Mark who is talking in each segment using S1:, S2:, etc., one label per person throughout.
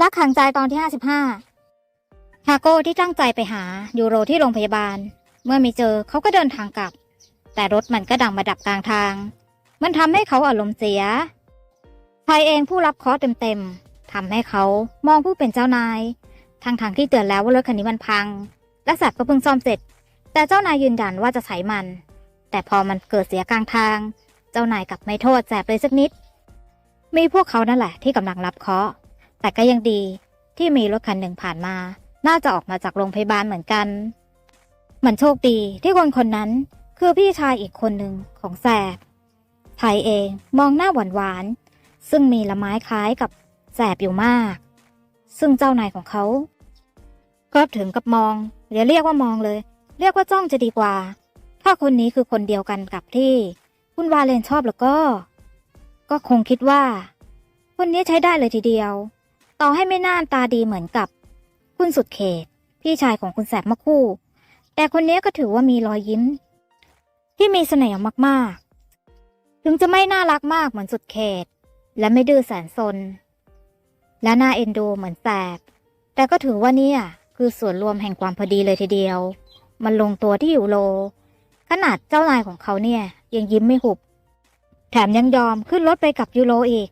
S1: รักขังใจตอนที่ 55 ฮาโก้ที่ตั้งใจไปหายูโรที่โรงพยาบาล เมื่อไม่เจอเขาก็เดินทางกลับ แต่รถมันก็ดังมาดับกลางทาง มันทำให้เขาอารมณ์เสียชายเองผู้รับเคราะห์เต็มๆทำให้เขามองผู้เป็นเจ้านายทางทางๆที่เตือนแล้วว่ารถคันนี้มันพัง และแสบก็เพิ่งซ่อมเสร็จ แต่เจ้านายยืนยันว่าจะใช้มัน แต่พอมันเกิดเสียกลางทาง เจ้านายกลับไม่โทษแสบเลยสักนิด มีพวกเขานั่นแหละที่กำลังรับเคราะห์ แต่ก็ยังดีที่มีรถคันหนึ่งผ่านมา น่าจะออกมาจากโรงพยาบาลเหมือนกัน เหมือนโชคดีที่คนคนนั้นคือพี่ชายอีกคนหนึ่งของแสบไทยเองมองหน้าหวานหวานๆซึ่งมีละไม้คล้ายกับแสบอยู่มาก ซึ่งเจ้านายของเขา ก็ถึงกับมองอย่าเรียกว่ามองเลย เรียกว่าจ้องจะดีกว่า ถ้าคนนี้คือคนเดียวกันกับที่ คุณวาเลนชอบแล้วก็ ก็คงคิดว่า คนนี้ใช้ได้เลยทีเดียว ต่อให้ไม่น่าตาดีเหมือนกับ คุณสุดเขต พี่ชายของคุณแสบมะคู่ แต่คนนี้ก็ถือว่ามีรอยยิ้ม ที่มีเสน่ห์มากๆ ถึงจะไม่น่ารักมากเหมือนสุดเขต และไม่ดื้อแสนซน และน่าเอ็นดูเหมือนแสบ แต่ก็ถือว่าเนี่ยคือส่วนรวมแห่งความพอดีเลยทีเดียว มันลงตัวที่อยู่โล ขนาดเจ้านายของเขาเนี่ยยังยิ้มไม่หุบ แถมยังยอมขึ้นรถไปกับยูโรอีก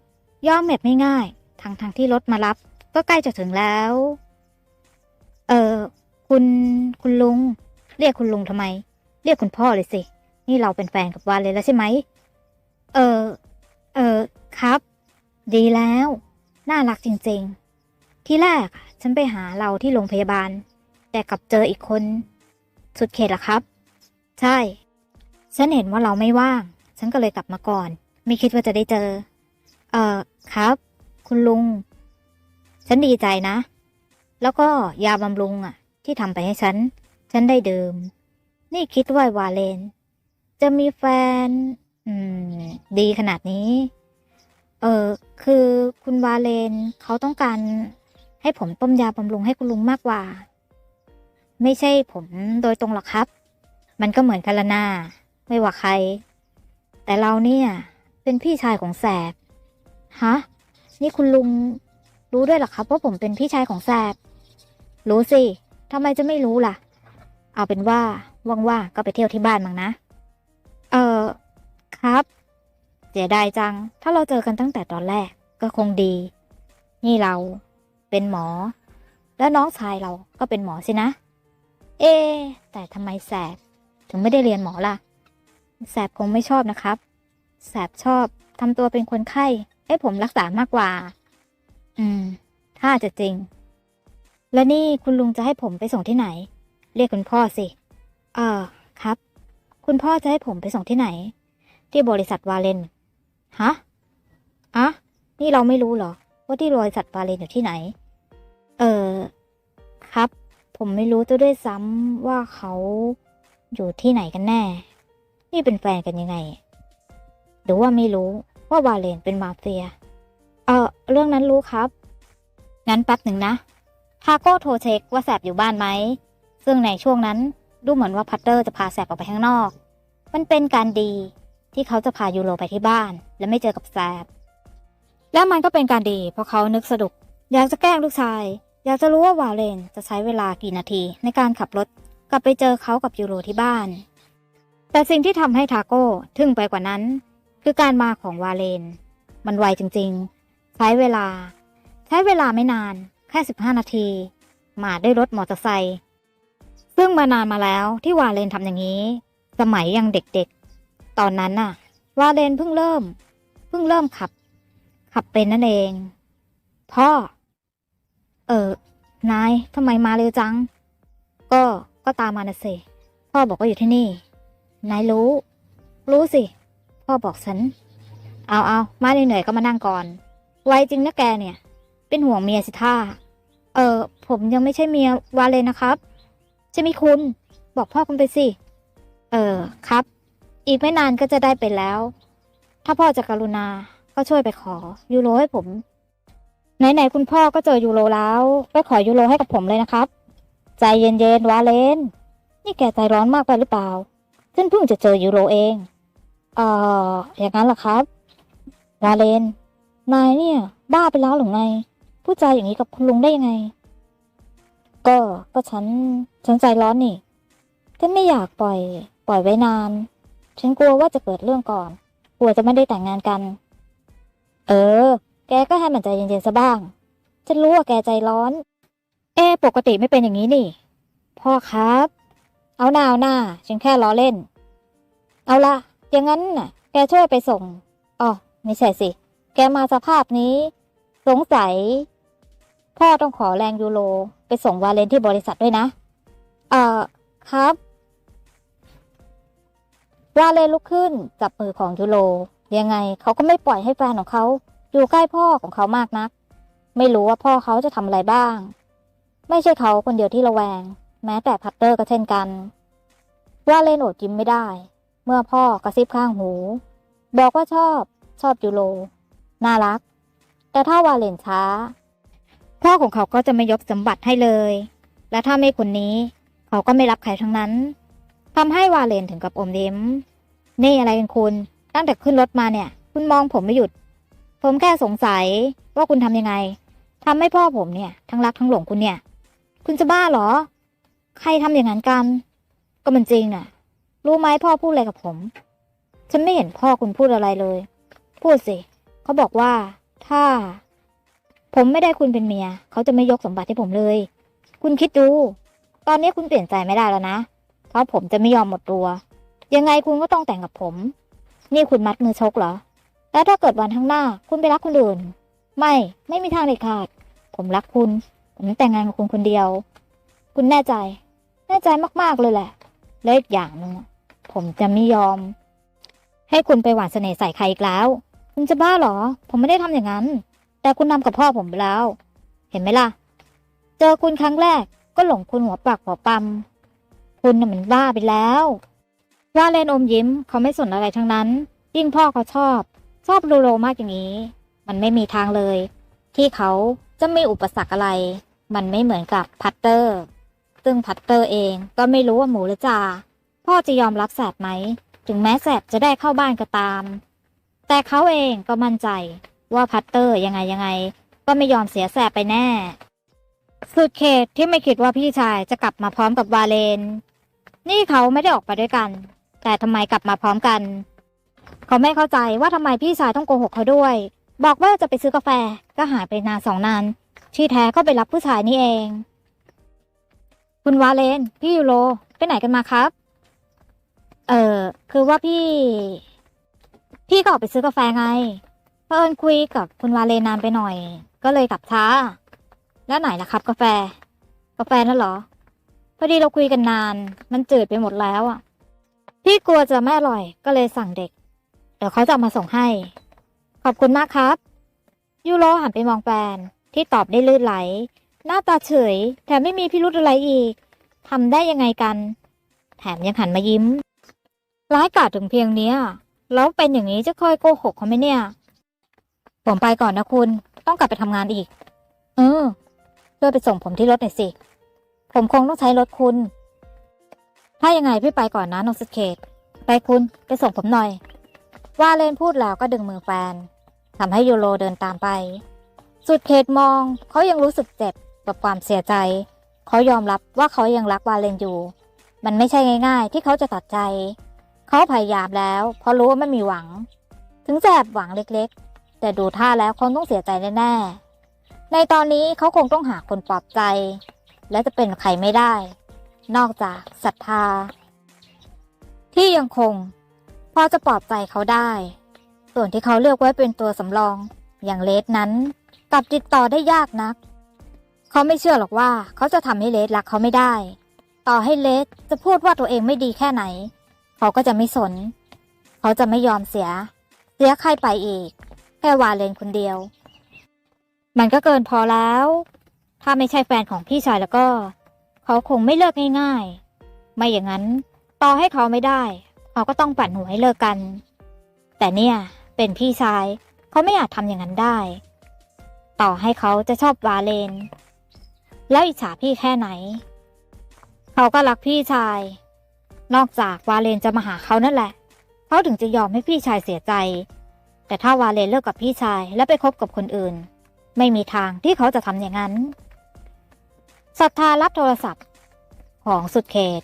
S1: ยอมแบบไม่ง่าย ทั้งทางที่รถมารับ ก็ใกล้จะถึงแล้ว เออคุณคุณลุง เรียกคุณลุงทำไม เรียกคุณพ่อเลยสิ นี่เราเป็นแฟนกับวานเลยแล้วใช่ไหม เออเออครับ ดีแล้ว น่ารักจริง ๆ ที่แรกฉันไปหาเราที่โรงพยาบาล แต่กลับเจออีกคน สุดเขตละครับ ใช่ ฉันเห็นว่าเราไม่ว่าง ฉันก็เลยกลับมาก่อน ไม่คิดว่าจะได้เจอ เออครับ คุณลุง ฉันดีใจนะ แล้วก็ยาบำรุงอะ ที่ทำไปให้ฉัน ฉันได้ดื่ม นี่คิดว่าวาเลน จะมีแฟน อืม ดีขนาดนี้ เออคือคุณวาเลนเขาต้องการให้ผมต้มยาบำรุงให้คุณลุงมากกว่า ไม่ใช่ผมโดยตรงหรอกครับ มันก็เหมือนกันละนาไม่ว่าใคร แต่เราเนี่ย เป็นพี่ชายของแสบฮะ นี่คุณลุงรู้ด้วยหรอครับว่าผมเป็นพี่ชายของแสบรู้สิทำไมจะไม่รู้ล่ะ เอาเป็นว่าว่างๆก็ไปเที่ยวที่บ้านมั้งนะ เออครับเสียดายจัง ถ้าเราเจอกันตั้งแต่ตอนแรกก็คงดี นี่เราเป็นหมอ แล้วน้องชายเราก็เป็นหมอสินะ เอ แต่ทำไมแสบถึงไม่ได้เรียนหมอล่ะ แสบคงไม่ชอบนะครับ แสบชอบทำตัวเป็นคนไข้ ให้ผมรักษามากกว่า อืม ถ้าจะจริง แล้วนี่คุณลุงจะให้ผมไปส่งที่ไหน เรียกคุณพ่อสิ เออ ครับ คุณพ่อจะให้ผมไปส่งที่ไหน ที่บริษัทวาเลน ฮะ อะ นี่เราไม่รู้เหรอ ว่าที่บริษัทวาเลนอยู่ที่ไหน เออ ครับ ผมไม่รู้ตัวด้วยซ้ำว่าเขาอยู่ที่ไหนกันแน่ นี่เป็นแฟนกันยังไง หรือว่าไม่รู้ ว่าวาเลนเป็นมาเฟีย เออเรื่องนั้นรู้ครับ งั้นแป๊บหนึ่งนะทาโก้โทรเช็คว่าแสบอยู่บ้านไหม ซึ่งในช่วงนั้นดูเหมือนว่าพัตเตอร์จะพาแสบออกไปข้างนอก มันเป็นการดีที่เขาจะพายูโรไปที่บ้าน และไม่เจอกับแสบ และมันก็เป็นการดี เพราะเขานึกสนุก อยากจะแกล้งลูกชาย อยากจะรู้ว่าวาเลนจะใช้เวลากี่นาทีในการขับรถกลับไปเจอเขากับยูโรที่บ้าน แต่สิ่งที่ทำให้ทาโก้ทึ่งไปกว่านั้น คือการมาของวาเลน มันไวจริงๆ ใช้เวลา ใช้เวลาไม่นาน แค่ 15 นาที มาด้วยรถมอเตอร์ไซค์ซึ่งมานานมาแล้วที่วาเลนทำอย่างนี้ สมัยยังเด็กๆ ตอนนั้นน่ะ วาเลนเพิ่งเริ่ม เพิ่งเริ่มขับ ขับเป็นนั่นเอง พ่อ เออนายทำไมมาเร็วจัง ก็ก็ตามมานะสิพ่อบอกว่าอยู่ที่นี่ นายรู้ รู้สิ พ่อบอกฉัน เอาเอามาเหนื่อยๆก็มานั่งก่อน ไวจริงนะแกเนี่ย เป็นห่วงเมียสิท่า เออผมยังไม่ใช่เมียวาเลนนะครับใช่ไหมคุณ บอกพ่อคุณไปสิ เออครับ อีกไม่นานก็จะได้เป็นแล้ว ถ้าพ่อจะกรุณา ก็ช่วยไปขอยูโรให้ผม ไหนๆคุณพ่อก็เจอยูโรแล้วไปขอยูโรให้กับผมเลยนะครับ ใจเย็นๆวาเลน นี่แกใจร้อนมากไปหรือเปล่าฉันเพิ่งจะเจอยูโรเอง เอ่อ อย่างนั้นเหรอครับวาเลน นายเนี่ย บ้าไปแล้วหรือไง พูดจาอย่างนี้กับคุณลุงได้ยังไง ก็ ก็ฉัน ฉันใจร้อนนี่ ฉันไม่อยากปล่อย ปล่อยไว้นาน ฉันกลัวว่าจะเกิดเรื่องก่อน กลัวจะไม่ได้แต่งงานกัน เออ แกก็ให้มันใจเย็นๆซะบ้าง ฉันรู้ว่าแกใจร้อน เอ ปกติไม่เป็นอย่างนี้นี่ พ่อครับ เอาหน้าเอาหน้า ฉันแค่ล้อเล่น เอาละ อย่างนั้นน่ะ แกช่วยไปส่ง อ๋อ ไม่ใช่สิ แกมาสภาพนี้ สงสัย พ่อต้องขอแรงยูโรไปส่งวาเลนที่บริษัทด้วยนะ เอ่อ ครับวาเลนลุกขึ้นจับมือของยูโร ยังไงเขาก็ไม่ปล่อยให้แฟนของเขาอยู่ใกล้พ่อของเขามากนัก ไม่รู้ว่าพ่อเขาจะทำอะไรบ้าง ไม่ใช่เขาคนเดียวที่ระแวง แม้แต่พัตเตอร์ก็เช่นกัน ว่าเลนอดยิ้มไม่ได้ เมื่อพ่อกระซิบข้างหู บอกว่าชอบชอบยูโรน่ารัก แต่ถ้าวาเลนช้า พ่อของเขาก็จะไม่ยกสมบัติให้เลย และถ้าไม่คนนี้ เขาก็ไม่รับใครทั้งนั้นทำให้วาเลนถึงกับอมยิ้มนี่อะไรกันคุณ ตั้งแต่ขึ้นรถมาเนี่ย คุณมองผมไม่หยุด ผมแค่สงสัยว่าคุณทำยังไงทำให้พ่อผมเนี่ย ทั้งรักทั้งหลงคุณเนี่ย คุณจะบ้าเหรอ ใครทำอย่างนั้นกัน ก็มันจริงน่ะ รู้ไหมพ่อพูดอะไรกับผม ฉันไม่เห็นพ่อคุณพูดอะไรเลย พูดสิ เขาบอกว่า ถ้า ผมไม่ได้คุณเป็นเมีย เขาจะไม่ยกสมบัติให้ผมเลย คุณคิดดู ตอนนี้คุณเปลี่ยนใจไม่ได้แล้วนะ เพราะผมจะไม่ยอมหมดตัว ยังไงคุณก็ต้องแต่งกับผม นี่คุณมัดมือชกเหรอ แล้วถ้าเกิดวันข้างหน้า คุณไปรักคนอื่น ไม่ ไม่มีทางเด็ดขาด ผมรักคุณ ผมแต่งงานกับคุณคนเดียว คุณแน่ใจ แน่ใจมากๆเลยแหละ และอีกอย่างหนึ่ง ผมจะไม่ยอม ให้คุณไปหวานเสน่ห์ใส่ใครอีกแล้ว คุณจะบ้าเหรอ ผมไม่ได้ทำอย่างนั้น แต่คุณนำกับพ่อผมไปแล้ว เห็นไหมล่ะ เจอคุณครั้งแรกก็หลงคุณหัวปากหัวปั๊มคุณน่ะมันบ้าไปแล้วว่าเลนอมยิ้มเขาไม่สนอะไรทั้งนั้น ยิ่งพ่อเขาชอบ ชอบลูโรมากอย่างนี้ มันไม่มีทางเลย ที่เขาจะมีอุปสรรคอะไร มันไม่เหมือนกับพัตเตอร์ ซึ่งพัตเตอร์เองก็ไม่รู้ว่าหมูหรือจ่า พ่อจะยอมรับแสบไหม ถึงแม้แสบจะได้เข้าบ้านก็ตาม แต่เขาเองก็มั่นใจว่าพัตเตอร์ยังไงยังไง ก็ไม่ยอมเสียแสบไปแน่ สุดเขตที่ไม่คิดว่าพี่ชายจะกลับมาพร้อมกับวาเลน นี่เขาไม่ได้ออกไปด้วยกัน แต่ทำไมกลับมาพร้อมกัน เขาไม่เข้าใจว่าทำไมพี่ชายต้องโกหกเขาด้วย บอกว่าจะไปซื้อกาแฟก็หายไปนานสองนานที่แท้ก็ไปรับผู้ชายนี่เอง คุณวาเลน พี่ยูโรไปไหนกันมาครับ เออคือว่าพี่ พี่ก็ออกไปซื้อกาแฟไงเพิ่นคุยกับคุณวาเลนนานไปหน่อย ก็เลยกลับช้า แล้วไหนล่ะครับ กาแฟ กาแฟนั่นเหรอ พอดีเราคุยกันนาน มันจืดไปหมดแล้วอะ พี่กลัวจะไม่อร่อยก็เลยสั่งเด็ก เดี๋ยวเขาจะเอามาส่งให้ ขอบคุณมากครับยูโรหันไปมองแฟนที่ตอบได้ลื่นไหล หน้าตาเฉยแถมไม่มีพิรุธอะไรอีกทำได้ยังไงกัน แถมยังหันมายิ้ม ร้ายกาจถึงเพียงเนี้ย แล้วเป็นอย่างนี้จะคอยโกหกเขาไหมเนี่ย ผมไปก่อนนะคุณ ต้องกลับไปทำงานอีก เออช่วยไปส่งผมที่รถหน่อยสิ ผมคงต้องใช้รถคุณ ถ้ายังไงพี่ไปก่อนนะน้องสเกตไปคุณไปส่งผมหน่อย ว่าเลนพูดแล้วก็ดึงมือแฟนทำให้ยูโรเดินตามไป สุดเขตมองเขายังรู้สึกเจ็บกับความเสียใจ เขายอมรับว่าเขายังรักวาเลนอยู่ มันไม่ใช่ง่าย ๆ ที่เขาจะตัดใจ เขาพยายามแล้ว เพราะรู้ว่าไม่มีหวัง ถึงแอบหวังเล็กๆ แต่ดูท่าแล้วคงต้องเสียใจแน่ๆ ในตอนนี้เขาคงต้องหาคนปลอบใจ และจะเป็นใครไม่ได้ นอกจากศรัทธา ที่ยังคงพอจะปลอบใจเขาได้ ส่วนที่เขาเลือกไว้เป็นตัวสำรอง อย่างเลสนั้นกลับติดต่อได้ยากนัก เขาไม่เชื่อหรอกว่าเขาจะทำให้เลสรักเขาไม่ได้ ต่อให้เลสจะพูดว่าตัวเองไม่ดีแค่ไหน เขาก็จะไม่สน เขาจะไม่ยอมเสีย เสียใครไปอีก แค่วาเลนคนเดียว มันก็เกินพอแล้ว ถ้าไม่ใช่แฟนของพี่ชายแล้วก็ เขาคงไม่เลิกง่ายๆ ไม่อย่างนั้นต่อให้เขาไม่ได้ เขาก็ต้องปั่นหัวให้เลิกกัน แต่เนี่ยเป็นพี่ชาย เขาไม่อาจทำอย่างนั้นได้ ต่อให้เขาจะชอบวาเลน แล้วอิจฉาพี่แค่ไหน เขาก็รักพี่ชาย นอกจากวาเลนจะมาหาเขานั่นแหละ เขาถึงจะยอมให้พี่ชายเสียใจ แต่ถ้าวาเลนเลิกกับพี่ชายแล้วไปคบกับคนอื่น ไม่มีทางที่เขาจะทำอย่างนั้นศรัทธารับโทรศัพท์ ของสุดเขต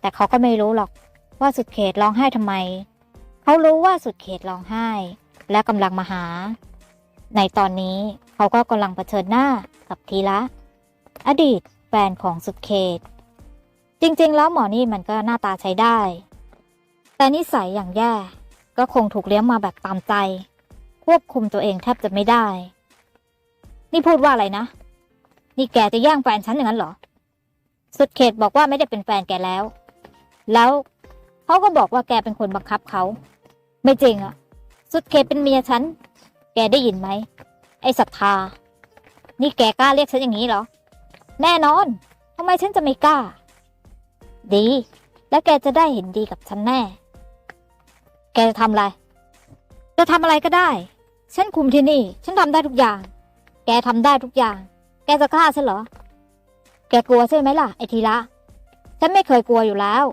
S1: แต่เขาก็ไม่รู้หรอกว่าสุดเขตร้องไห้ทำไม เขารู้ว่าสุดเขตร้องไห้ และกำลังมาหา ในตอนนี้เขาก็กำลังเผชิญหน้ากับทีละ อดีตแฟนของสุดเขต จริงๆ แล้วหมอนี่มันก็หน้าตาใช้ได้ แต่นิสัยอย่างแย่ ก็คงถูกเลี้ยงมาแบบตามใจ ควบคุมตัวเองแทบจะไม่ได้ นี่พูดว่าอะไรนะ นี่แกจะแย่งแฟนฉันอย่างนั้นเหรอ สุดเขตบอกว่าไม่ได้เป็นแฟนแกแล้ว แล้วเขาก็บอกว่าแกเป็นคนบังคับเขา ไม่จริงอะสุดเขตเป็นเมียฉัน แกได้ยินไหม ไอ้ศรัทธา นี่แกกล้าเรียกฉันอย่างนี้เหรอ แน่นอนทำไมฉันจะไม่กล้า ดี แล้วแกจะได้เห็นดีกับฉันแน่ แกจะทำอะไร จะทำอะไรก็ได้ ฉันคุมที่นี่ ฉันทำได้ทุกอย่าง แกทำได้ทุกอย่าง แกจะกล้าฉันเหรอ แกกลัวใช่ไหมล่ะ ไอทีละ ฉันไม่เคยกลัวอยู่แล้ว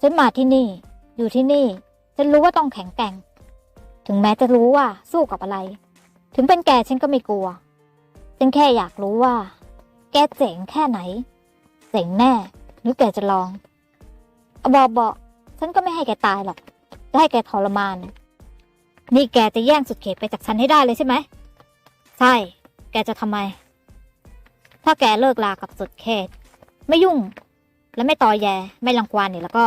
S1: ฉันมาที่นี่ อยู่ที่นี่ ฉันรู้ว่าต้องแข็งแกร่ง ถึงแม้จะรู้ว่าสู้กับอะไร ถึงเป็นแกฉันก็ไม่กลัว ฉันแค่อยากรู้ว่า แกเจ๋งแค่ไหน เจ๋งแน่ รือแกจะลองอบอกบอกฉันก็ไม่ให้แกตายหรอกจะให้แกทรมาน นี่แกจะแย่งสุดเขตไปจากฉันให้ได้เลยใช่ไหม ใช่ แกจะทำไม ถ้าแกเลิกลากับสุดเขต ไม่ยุ่ง และไม่ตอแย ไม่รังควานนี่แล้วก็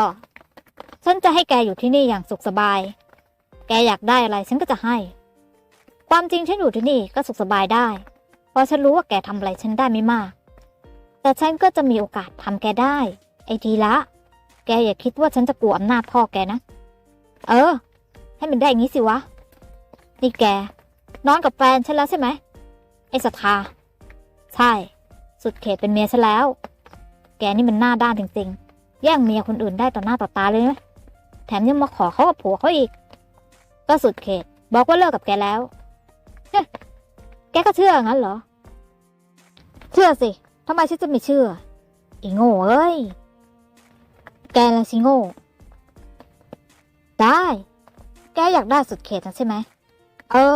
S1: ฉันจะให้แกอยู่ที่นี่อย่างสุขสบาย แกอยากได้อะไรฉันก็จะให้ ความจริงฉันอยู่ที่นี่ก็สุขสบายได้ เพราะฉันรู้ว่าแกทำอะไรฉันได้ไม่มาก แต่ฉันก็จะมีโอกาสทำแกได้ ไอ้ทีละ แกอย่าคิดว่าฉันจะกลัวอำนาจพ่อแกนะ เออ ให้มันได้อย่างนี้สิวะ นี่แก นอนกับแฟนฉันแล้วใช่ไหม ไอ้ศรัทธา ใช่ สุดเขตเป็นเมียฉันแล้ว แกนี่มันหน้าด้านจริงๆ แย่งเมียคนอื่นได้ต่อหน้าต่อตาเลยไหมแถมยังมาขอเขากับผัวเขาอีก ก็สุดเขต บอกว่าเลิกกับแกแล้ว แกก็เชื่องั้นเหรอ เชื่อสิ ทำไมฉันจะไม่เชื่ออีโง่เอ้ย แกละสิโง่ ได้ แกอยากได้สุดเขตนะใช่ไหม เออ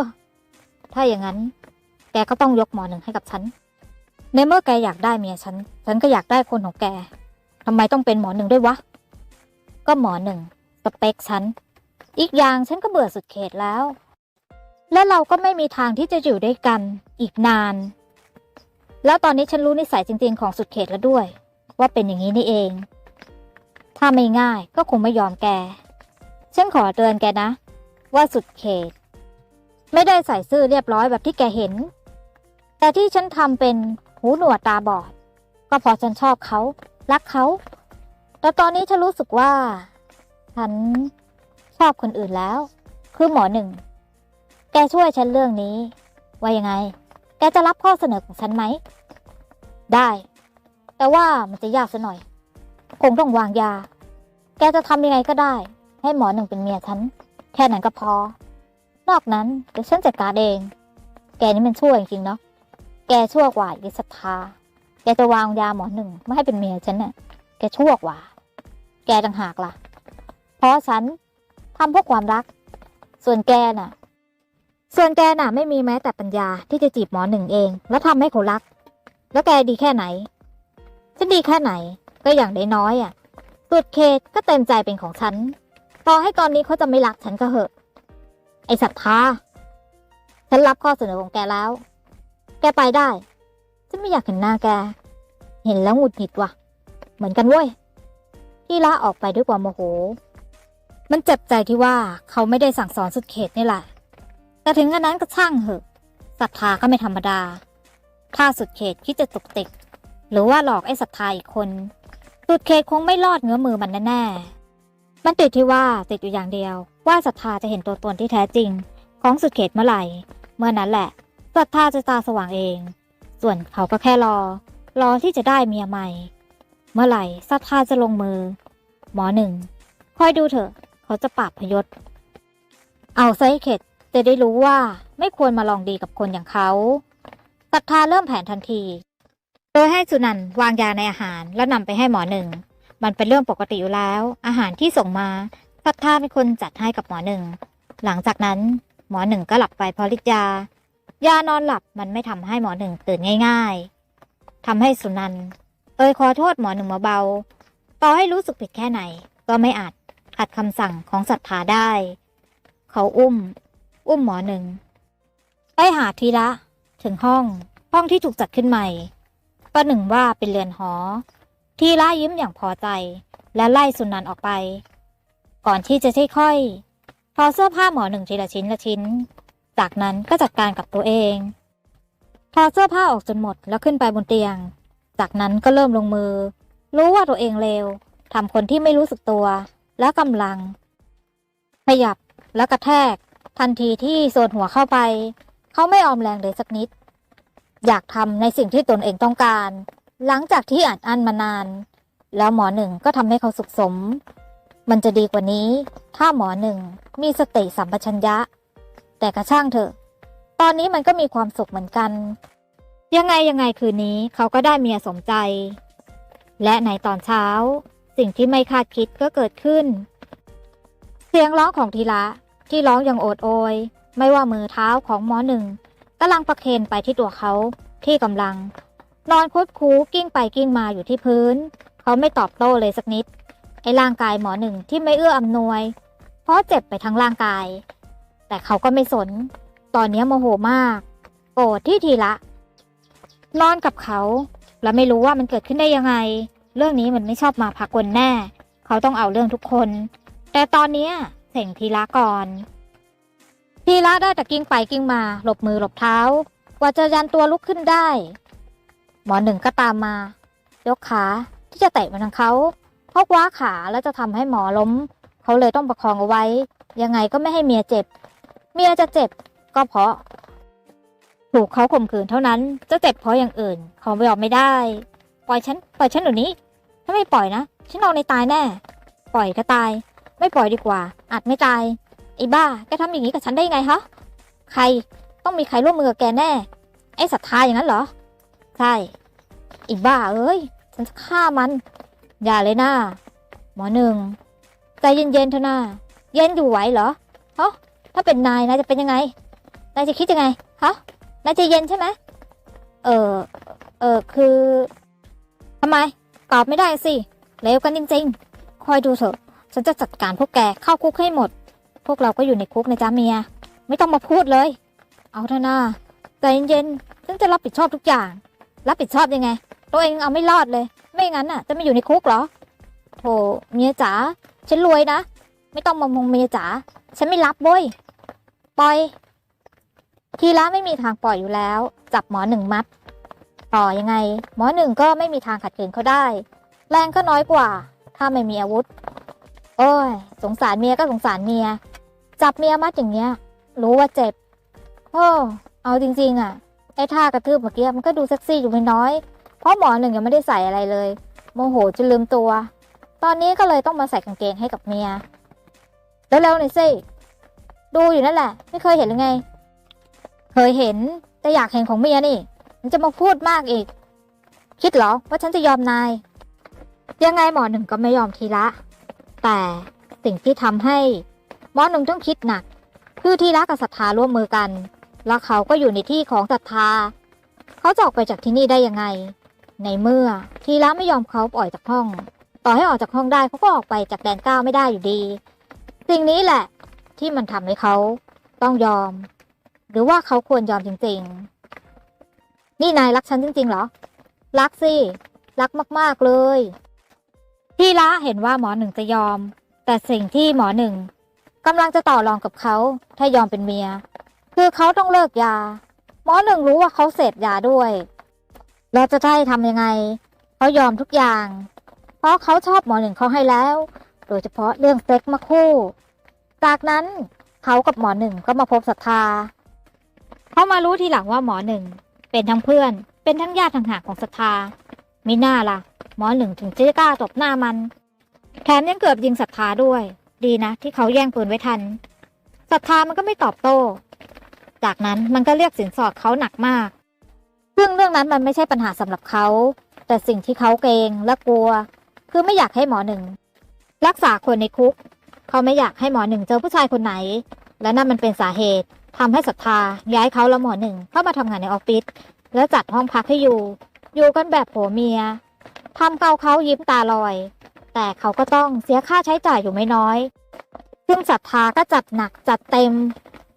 S1: ถ้าอย่างนั้น แกก็ต้องยกหมอหนึ่งให้กับฉัน ในเมื่อแกอยากได้เมียฉัน ฉันก็อยากได้คนของแก ทำไมต้องเป็นหมอหนึ่งด้วยวะ ก็หมอหนึ่งสเปคฉัน อีกอย่างฉันก็เบื่อสุดเขตแล้ว และเราก็ไม่มีทางที่จะอยู่ด้วยกันอีกนาน แล้วตอนนี้ฉันรู้นิสัยจริง ๆ ของสุดเขตแล้วด้วย ว่าเป็นอย่างนี้นี่เอง ถ้าไม่ง่ายก็คงไม่ยอมแก ฉันขอเตือนแกนะ ว่าสุดเขต ไม่ได้ใส่ซื่อเรียบร้อยแบบที่แกเห็น แต่ที่ฉันทำเป็นหูหนวกตาบอด ก็เพราะฉันชอบเขา รักเขา แต่ตอนนี้ฉันรู้สึกว่า ฉันชอบคนอื่นแล้ว คือหมอหนึ่ง แกช่วยฉันเรื่องนี้ ว่ายังไง จะรับข้อเสนอของฉันไหม ได้ แต่ว่ามันจะยากซะหน่อย คงต้องวางยา แกจะทำยังไงก็ได้ ให้หมอหนึ่งเป็นเมียฉัน แค่นั้นก็พอ นอกนั้นเดี๋ยวฉันจัดการเอง แกนี่มันชั่วจริงๆเนาะ แกชั่วกว่าอิสทธาแกจะวางยาหมอหนึ่งไม่ให้เป็นเมียฉันเนี่ยแกชั่วกว่า แกต่างหากล่ะ เพราะฉันทำเพราะความรัก ส่วนแกน่ะ ส่วนแกน่ะไม่มีแม้แต่ปัญญาที่จะจีบหมอหนึ่งเอง แล้วทำให้เขารัก แล้วแกดีแค่ไหน ฉันดีแค่ไหน ก็อย่างได้น้อยอะสุดเขตก็เต็มใจเป็นของฉัน ต่อให้ตอนนี้เขาจะไม่รักฉันก็เหอะ ไอศรัทธา ฉันรับข้อเสนอของแกแล้ว แกไปได้ ฉันไม่อยากเห็นหน้าแก เห็นแล้วหงุดหงิดว่ะ เหมือนกันเว้ยที่ละออกไปด้วยความโมโห มันเจ็บใจที่ว่าเขาไม่ได้สั่งสอนสุดเขตนี่แหละ แต่ถึงกระนั้นก็ช่างเหอะศรัทธาก็ไม่ธรรมดา ถ้าสุดเขตคิดจะตกติก หรือว่าหลอกไอ้ศรัทธาอีกคน สุดเขตคงไม่รอดเงื้อมือมันแน่ๆมันติดที่ว่าติดอยู่อย่างเดียว ว่าศรัทธาจะเห็นตัวตนที่แท้จริง ของสุดเขตเมื่อไหร่ เมื่อนั้นแหละศรัทธาจะตาสว่างเอง ส่วนเขาก็แค่รอ รอที่จะได้เมียใหม่ เมื่อไหร่ศรัทธาจะลงมือ หมอหนึ่งคอยดูเถอะ เขาจะปราบพยศ เอาไซเขต จะได้รู้ว่าไม่ควรมาลองดีกับคนอย่างเขาศรัทธาเริ่มแผนทันที โดยให้สุนันท์วางยาในอาหารแล้วนำไปให้หมอหนึ่ง มันเป็นเรื่องปกติอยู่แล้ว อาหารที่ส่งมาศรัทธาเป็นคนจัดให้กับหมอหนึ่ง หลังจากนั้นหมอหนึ่งก็หลับไปเพราะฤทธิ์ยา ยานอนหลับมันไม่ทำให้หมอหนึ่งตื่นง่าย ๆทำให้สุนันท์เอ่ยขอโทษหมอหนึ่งเบาๆต่อให้รู้สึกผิดแค่ไหน ก็ไม่อาจขัดคำสั่งของศรัทธาได้ เขาอุ้ม อุ้มหมอหนึ่งไปหาทีละ ถึงห้อง ห้องที่ถูกจัดขึ้นใหม่ประหนึ่งว่าเป็นเรือนหอ ทีละยิ้มอย่างพอใจ และไล่สุนันท์ออกไป ก่อนที่จะค่อยๆถอดเสื้อผ้าหมอหนึ่งทีละชิ้นละชิ้น จากนั้นก็จัดการกับตัวเองถอดเสื้อผ้าออกจนหมดแล้วขึ้นไปบนเตียง จากนั้นก็เริ่มลงมือ รู้ว่าตัวเองเลวทำคนที่ไม่รู้สึกตัว และกำลัง ขยับแล้วกระแทก ทันทีที่โซนหัวเข้าไป เขาไม่ออมแรงเลยสักนิด อยากทำในสิ่งที่ตนเองต้องการ หลังจากที่อัดอั้นมานาน แล้วหมอหนึ่งก็ทำให้เขาสุขสม มันจะดีกว่านี้ ถ้าหมอหนึ่งมีสติสัมปชัญญะ แต่กระช่างเถอะ ตอนนี้มันก็มีความสุขเหมือนกัน ยังไงยังไงคืนนี้เขาก็ได้เมียสมใจ และในตอนเช้า สิ่งที่ไม่คาดคิดก็เกิดขึ้น เสียงร้องของทีละ ที่ร้องอย่างโอดโอย ไม่ว่ามือเท้าของหมอหนึ่งกำลังประเคนไปที่ตัวเขาที่กำลัง นอนคุดคูกิ้งไปกิ้งมาอยู่ที่พื้น เขาไม่ตอบโต้เลยสักนิด ไอ้ร่างกายหมอหนึ่งที่ไม่เอื้ออำนวย เพราะเจ็บไปทั้งร่างกาย แต่เขาก็ไม่สน ตอนนี้โมโหมาก โกรธที่ทีละ นอนกับเขา และไม่รู้ว่ามันเกิดขึ้นได้ยังไง เรื่องนี้มันไม่ชอบมาพากลแน่ เขาต้องเอาเรื่องทุกคน แต่ตอนนี้ เส่งทีละก่อน ทีละได้แต่กิ้งไปกิ้งมา หลบมือหลบเท้า กว่าจะยันตัวลุกขึ้นได้ หมอหนึ่งก็ตามมา ยกขาที่จะเตะมาทางเขาเพราะว้าขาแล้วจะทำให้หมอล้ม เขาเลยต้องประคองเอาไว้ ยังไงก็ไม่ให้เมียเจ็บ เมียจะเจ็บก็เพราะ ถูกเขาข่มขืนเท่านั้น จะเจ็บเพราะอย่างอื่นเขาไม่ยอมไม่ได้ ปล่อยฉัน ปล่อยฉันเดี๋ยวนี้ ถ้าไม่ปล่อยนะ ฉันนอนในตายแน่ ปล่อยก็ตาย ไม่ปล่อยดีกว่า อาจไม่ตายไอ้บ้า แกทำอย่างนี้กับฉันได้ยังไงฮะ ใคร ต้องมีใครร่วมมือกับแกแน่ ไอ้ศรัทธาอย่างนั้นเหรอ ใช่อ้บ้าเอ้ย ฉันจะฆ่ามัน อย่าเลยนะหมอหนึ่ง ใจเย็นๆเถอะนะเย็นอยู่ไหวเหรอฮะถ้าเป็นนายนายจะเป็นยังไง นายจะคิดยังไงฮะนายจะเย็นใช่ไหม เออ เออคือทำไม ตอบไม่ได้สิ เลวกันจริงๆ คอยดูเถอะ ฉันจะจัดการพวกแกเข้าคุกให้หมด พวกเราก็อยู่ในคุกนะจ๊ะเมีย ไม่ต้องมาพูดเลย เอาเถอะนะใจเย็นๆฉันจะรับผิดชอบทุกอย่าง รับผิดชอบยังไง ตัวเองเอาไม่รอดเลย ไม่งั้นน่ะ จะไม่อยู่ในคุกเหรอโธ่เมียจ๋าฉันรวยนะ ไม่ต้องมามองเมียจ๋าฉันไม่รับเว้ยปล่อย ทีละไม่มีทางปล่อยอยู่แล้ว จับหมอหนึ่งมัด ต่อยังไง หมอหนึ่งก็ไม่มีทางขัดขืนเขาได้ แรงก็น้อยกว่า ถ้าไม่มีอาวุธ โอ้ยสงสารเมียก็สงสารเมีย จับเมียมัดอย่างเงี้ย รู้ว่าเจ็บ โอ้เอาจริง ๆ อะ ไอ้ท่ากระทืบเมื่อกี้มันก็ดูเซ็กซี่อยู่ไม่น้อย เพราะหมอหนึ่งยังไม่ได้ใส่อะไรเลย โมโหจนลืมตัว ตอนนี้ก็เลยต้องมาใส่กางเกงให้กับเมียเร็วๆหน่อยสิดูอยู่นั่นแหละ ไม่เคยเห็นหรือไง เคยเห็นแต่อยากเห็นของเมียนี่ มันจะมาพูดมากอีก คิดเหรอว่าฉันจะยอมนาย ยังไงหมอหนึ่งก็ไม่ยอมทีละ แต่สิ่งที่ทำให้หมอหนึ่งต้องคิดหนัก คือทีละกับศรัทธาร่วมมือกัน แล้วเขาก็อยู่ในที่ของศรัทธา เขาจะออกไปจากที่นี่ได้ยังไง ในเมื่อทีละไม่ยอมเขาปล่อยจากห้อง ต่อให้ออกจากห้องได้เขาก็ออกไปจากแดนเก้าไม่ได้อยู่ดี สิ่งนี้แหละที่มันทำให้เขาต้องยอม หรือว่าเขาควรยอมจริงๆ นี่นายรักฉันจริงๆเหรอ รักสิ รักมากๆเลย ที่ละเห็นว่าหมอหนึ่งจะยอม แต่สิ่งที่หมอหนึ่งกำลังจะต่อรองกับเขาถ้ายอมเป็นเมีย คือเขาต้องเลิกยา หมอหนึ่งรู้ว่าเขาเสพยาด้วย แล้วจะได้ทำยังไงเขายอมทุกอย่าง เพราะเขาชอบหมอหนึ่งเขาให้แล้ว โดยเฉพาะเรื่องเซ็กมาคู่ จากนั้นเขากับหมอหนึ่งก็มาพบศรัทธาเขามารู้ทีหลังว่าหมอหนึ่งเป็นทั้งเพื่อน เป็นทั้งญาติทางหากของศรัทธา มิน่าล่ะ หมอหนึ่งถึงจะกล้าตบหน้ามัน แถมยังเกือบยิงศรัทธาด้วย ดีนะ ที่เขาแย่งปืนไว้ทันศรัทธามันก็ไม่ตอบโต้ จากนั้นมันก็เรียกสินสอดเขาหนักมากซึ่งเรื่องนั้นมันไม่ใช่ปัญหาสำหรับเขา แต่สิ่งที่เขาเกรงและกลัว คือไม่อยากให้หมอหนึ่ง รักษาคนในคุก เขาไม่อยากให้หมอหนึ่งเจอผู้ชายคนไหน และนั่นมันเป็นสาเหตุทำให้ศรัทธาย้ายเขาและหมอหนึ่งเข้ามาทำงานในออฟฟิศแล้วจัดห้องพักให้อยู่ อยู่กันแบบผัวเมียทำเกาเขายิ้มตาลอย แต่เขาก็ต้องเสียค่าใช้จ่ายอยู่ไม่น้อย ซึ่งศรัทธาก็จัดหนักจัดเต็ม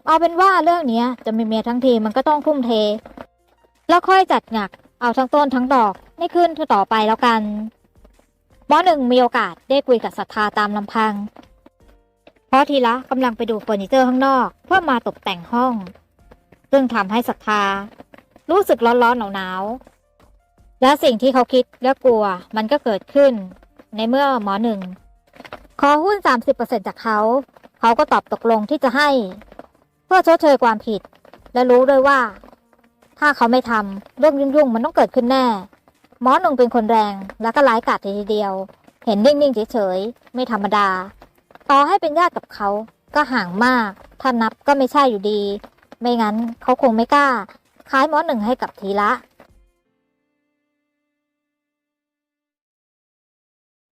S1: เอาเป็นว่าเรื่องนี้จะมีเมียทั้งทีมันก็ต้องทุ่มเท แล้วค่อยจัดหนักเอาทั้งต้นทั้งดอกในคืนต่อไปแล้วกันหมอหนึ่งมีโอกาสได้คุยกับศรัทธาตามลำพัง เพราะทีละกำลังไปดูเฟอร์นิเจอร์ข้างนอก เพื่อมาตกแต่งห้อง ซึ่งทำให้ศรัทธา รู้สึกร้อนๆหนาวๆ และสิ่งที่เขาคิดและกลัวมันก็เกิดขึ้น ในเมื่อหมอหนึ่งขอหุ้น 30%จากเขา เขาก็ตอบตกลงที่จะให้ เพื่อชดเชยความผิด และรู้ด้วยว่า ถ้าเขาไม่ทำเรื่องยุ่งๆมันต้องเกิดขึ้นแน่ หมอหนึ่งเป็นคนแรงและก็ร้ายกาจทีเดียว เห็นนิ่งๆเฉยๆไม่ธรรมดา ต่อให้เป็นญาติกับเขาก็ห่างมาก ถ้านับก็ไม่ใช่อยู่ดี ไม่งั้นเขาคงไม่กล้า ขายหมอหนึ่งให้กับทีละ